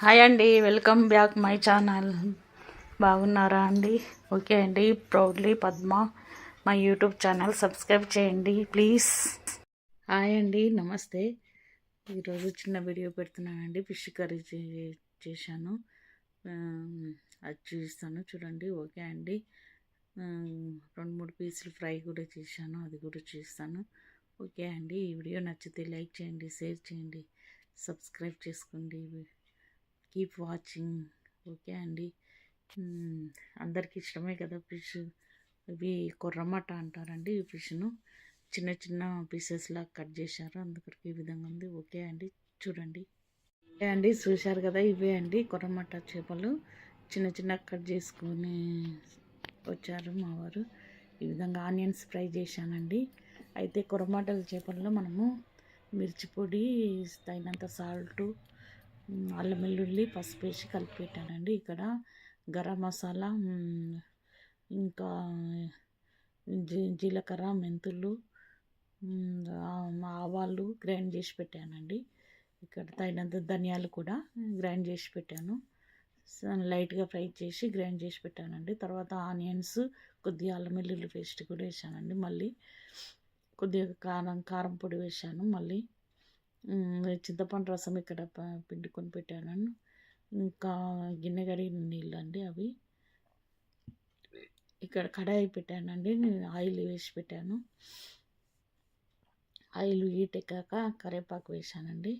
Hi అండి welcome back my channel. బాగున్నారా అండి? ఓకే అండి ప్రౌడ్లీ పద్మ మా యూట్యూబ్ ఛానల్ సబ్స్క్రైబ్ చేయండి ప్లీజ్. హాయ్ అండి నమస్తే. ఈరోజు చిన్న వీడియో పెడుతున్నానండి ఫిష్ కర్రీ చే- చేశాను. అది చూపిస్తాను చూడండి ఓకే అండి. రెండు మూడు పీసులు ఫ్రై కూడా చేశాను అది కూడా చూస్తాను. ఓకే అండి ఈ వీడియో నచ్చితే లైక్ చేయండి షేర్ చేయండి సబ్స్క్రైబ్ చేసుకోండి. కీప్ వాచింగ్ ఓకే అండి. అందరికీ అందరికి ఇష్టమే కదా ఫిష్? ఇవి కొర్రమట అంటారండి ఈ ఫిష్ను. చిన్న చిన్న పీసెస్లా కట్ చేశారు. అందుకొరకు ఈ విధంగా ఉంది. ఓకే అండి. చూడండి. ఓకే అండి. చూశారు కదా ఇవే అండి కొర్రమట చేపలు. చిన్న చిన్న కట్ చేసుకొని వచ్చారు మా వారు. ఈ విధంగా ఆనియన్స్ ఫ్రై చేశానండి. అయితే కొరమాటల చేపల్లో మనము మిర్చి పొడి తగినంత సాల్టు అల్లం వెల్లుల్లి పసుపు వేసి కలిపి పెట్టానండి ఇక్కడ గరం మసాలా ఇంకా జీ జీలకర్ర మెంతులు ఆవాలు గ్రైండ్ చేసి పెట్టానండి. ఇక్కడ తగినంత ధనియాలు కూడా గ్రైండ్ చేసి పెట్టాను. లైట్గా ఫ్రై చేసి గ్రైండ్ చేసి పెట్టానండి. తర్వాత ఆనియన్స్ కొద్దిగా అల్లం వెల్లుల్లి పేస్ట్ కూడా వేసానండి. మళ్ళీ కొద్దిగా కారం కారం పొడి వేసాను. మళ్ళీ చింతపండు రసం ఇక్కడ పిండుకొని పెట్టాను. ఇంకా గిన్నె కడిగిన నీళ్ళు అండి అవి. ఇక్కడ కడాయి పెట్టానండి నేను ఆయిల్ వేసి పెట్టాను. ఆయిల్ హీట్ ఎక్కాక కరివేపాకు వేసానండి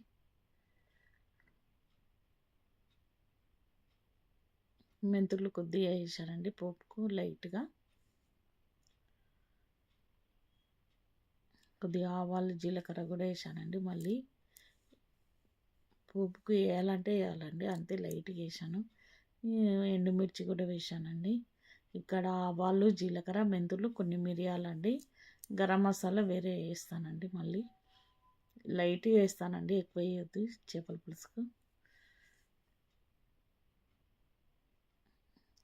మెంతులు కొద్దిగా వేసానండి పోపుకు లైట్గా. కొద్దిగా ఆవాలు జీలకర్ర కూడా వేసానండి మళ్ళీ. పోపుకు వేయాలంటే వేయాలండి అంతే లైట్గా వేసాను. ఎండుమిర్చి కూడా వేసానండి. ఇక్కడ ఆవాలు జీలకర్ర మెంతులు కొన్ని మిరియాలండి. గరం మసాలా వేరే వేస్తానండి మళ్ళీ. లైట్గా వేస్తానండి ఎక్కువ వేయద్దు చేపల పులుసుకు.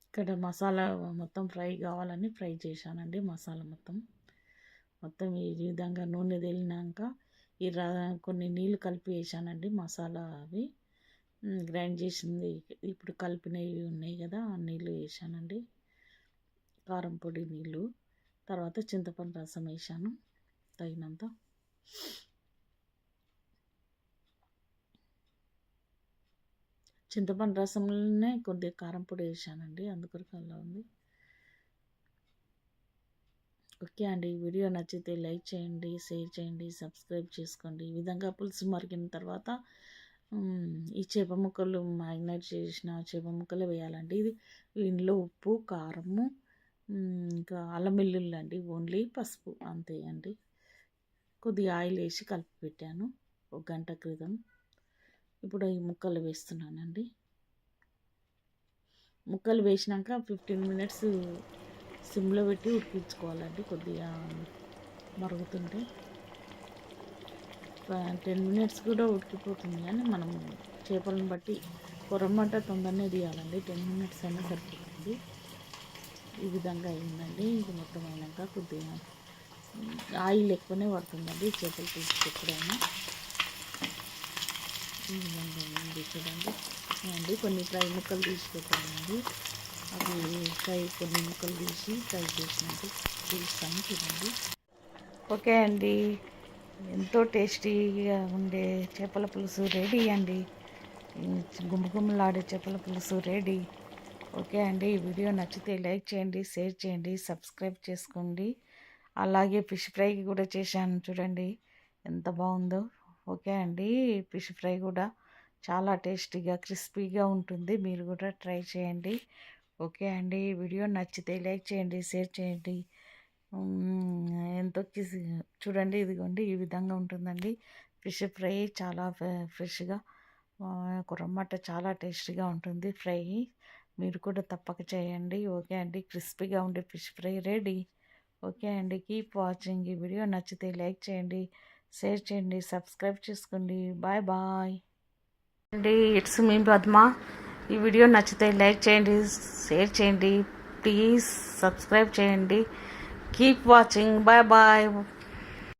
ఇక్కడ మసాలా మొత్తం ఫ్రై కావాలని ఫ్రై చేశానండి మసాలా మొత్తం. మొత్తం ఈ విధంగా నూనె తేలినాక ఈ రా కొన్ని నీళ్ళు కలిపి వేసానండి మసాలా అవి. గ్రైండ్ చేసింది. ఇప్పుడు కలిపినవి ఉన్నాయి కదా ఆ నీళ్ళు వేసానండి. కారం పొడి నీళ్ళు. తర్వాత చింతపండు రసం వేసాను తగినంత. చింతపండు రసంలోనే కొద్దిగా కారం పొడి వేసానండి అందుకొరకు అలా ఉంది. ఓకే అండి. వీడియో నచ్చితే లైక్ చేయండి షేర్ చేయండి సబ్స్క్రైబ్ చేసుకోండి. ఈ విధంగా పులుసు మరిగిన తర్వాత ఈ చేప ముక్కలు మ్యాగ్నేట్ చేసిన చేప ముక్కలు వేయాలండి. ఇది దీనిలో ఉప్పు కారము ఇంకా అల్లం వెల్లుల్లి అండి. ఓన్లీ పసుపు అంతే అండి. కొద్దిగా ఆయిల్ వేసి కలిపి పెట్టాను. ఒక గంట క్రితం. ఇప్పుడు ఈ ముక్కలు వేస్తున్నానండి. ముక్కలు వేసినాక ఫిఫ్టీన్ మినిట్స్ సిమ్లో పెట్టి ఉడికించుకోవాలండి కొద్దిగా మరుగుతుంటే. టెన్ మినిట్స్ కూడా ఉడికిపోతుంది కానీ మనం చేపలను బట్టి కొరమంట తొందరనే తీయాలండి. టెన్ మినిట్స్ అయినా సరిపోతుంది. ఈ విధంగా అయిందండి. ఇది మొత్తం అయినాక కొద్దిగా ఆయిల్ ఎక్కువనే పడుతుందండి చేపలు పులుసు ఎప్పుడైనా. ఈ విధంగా చూడండి. అండి కొన్ని ఫ్రై ముక్కలు తీసి పెట్టానండి అవి ఫ్రై కొన్ని ముక్కలు తీసి ఫ్రై చేసినట్టు చూస్తాను తినండి ఓకే అండి. ఎంతో టేస్టీగా ఉండే చేపల పులుసు రెడీ అండి. గుమ్మగుమ్మలాడే చేపల పులుసు రెడీ. ఓకే అండి. ఈ వీడియో నచ్చితే లైక్ చేయండి షేర్ చేయండి సబ్స్క్రైబ్ చేసుకోండి. అలాగే ఫిష్ ఫ్రై కూడా చేశాను చూడండి. ఎంత బాగుందో. ఓకే అండి. ఫిష్ ఫ్రై కూడా చాలా టేస్టీగా క్రిస్పీగా ఉంటుంది. మీరు కూడా ట్రై చేయండి. ఓకే అండి. వీడియో నచ్చితే లైక్ చేయండి షేర్ చేయండి. ఎంతో చూడండి ఇదిగోండి ఈ విధంగా ఉంటుందండి. ఫిష్ ఫ్రై చాలా ఫ్రెష్గా ఆ, కుర్రమట్ట చాలా టేస్టీగా ఉంటుంది. ఫ్రై మీరు కూడా తప్పక చేయండి. ఓకే అండి. క్రిస్పీగా ఉండే ఫిష్ ఫ్రై రెడీ. ఓకే అండి. Keep watching. ఈ వీడియో నచ్చితే లైక్ చేయండి షేర్ చేయండి సబ్స్క్రైబ్ చేసుకోండి. Bye bye. అండి ఇట్స్ మీ పద్మ. ఈ వీడియో నచ్చితే లైక్ చేయండి షేర్ చేయండి ప్లీజ్ సబ్స్క్రైబ్ చేయండి. Keep watching. Bye bye.